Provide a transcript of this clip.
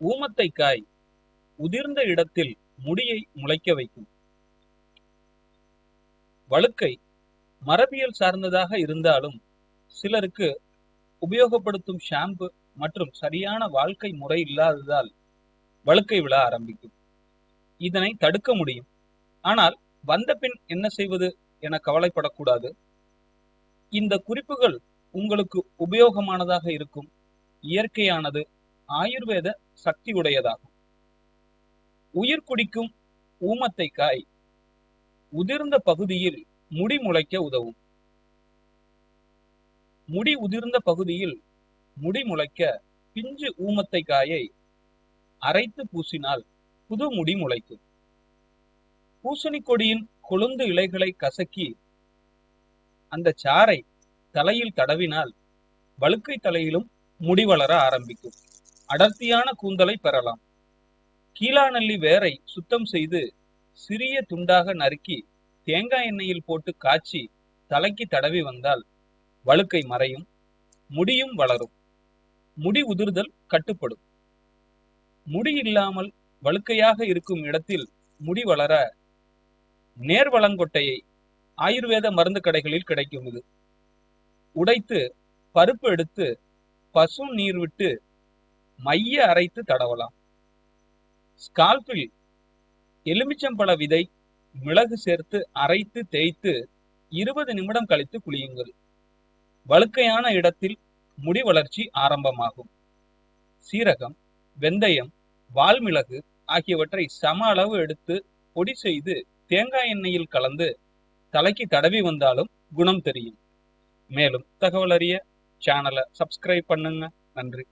ஊமத்தை காய் உதிர்ந்த இடத்தில் முடியை முளைக்க வைக்கும். வழுக்கை மரபியல் சார்ந்ததாக இருந்தாலும் சிலருக்கு உபயோகப்படுத்தும் ஷாம்பு மற்றும் சரியான வாழ்க்கை முறை இல்லாததால் வழுக்கை விழ ஆரம்பிக்கும். இதனை தடுக்க முடியும். ஆனால் வந்த பின் என்ன செய்வது என கவலைப்படக்கூடாது. இந்த குறிப்புகள் உங்களுக்கு உபயோகமானதாக இருக்கும். இயற்கையானது ஆயுர்வேத சக்தி உடையதாகும் உயிர் குடிக்கும் ஊமத்தை காய் உதிர்ந்த பகுதியில் முடி முளைக்க உதவும். முடி உதிர்ந்த பகுதியில் முடி முளைக்க பிஞ்சு ஊமத்தை காயை அரைத்து பூசினால் புது முடி முளைக்கும். பூசணி கொடியின் கொழுந்து இலைகளை கசக்கி அந்த சாறை தலையில் தடவினால் வழுக்கை தலையிலும் முடி வளர ஆரம்பிக்கும். அடர்த்தியான கூந்தலை பெறலாம். கீழாநெல்லி வேரை சுத்தம் செய்து சிறிய துண்டாக நறுக்கி தேங்காய் எண்ணெயில் போட்டு காய்ச்சி தலைக்கு தடவி வந்தால் வழுக்கை மறையும் முடியும் வளரும். முடி உதிர்தல் கட்டுப்படும். முடி இல்லாமல் வழுக்கையாக இருக்கும் இடத்தில் முடி வளர நேர்வளங்கொட்டையை ஆயுர்வேத மருந்து கடைகளில் கிடைக்கும் இது. உடைத்து பருப்பு எடுத்து பசு நீர் விட்டு மைய அரைத்து தடவலாம். ஸ்கால்பில் எலுமிச்சம்பழ விதை மிளகு சேர்த்து அரைத்து தேய்த்து இருபது நிமிடம் கழித்து குளியுங்கள் வழுக்கையான இடத்தில் முடி வளர்ச்சி ஆரம்பமாகும். சீரகம் வெந்தயம் வால்மிளகு ஆகியவற்றை சம அளவு எடுத்து பொடி செய்து தேங்காய் எண்ணெயில் கலந்து தலைக்கு தடவி வந்தாலும் குணம் தெரியும். மேலும் தகவல் அறிய சேனலை சப்ஸ்கிரைப் பண்ணுங்க. நன்றி.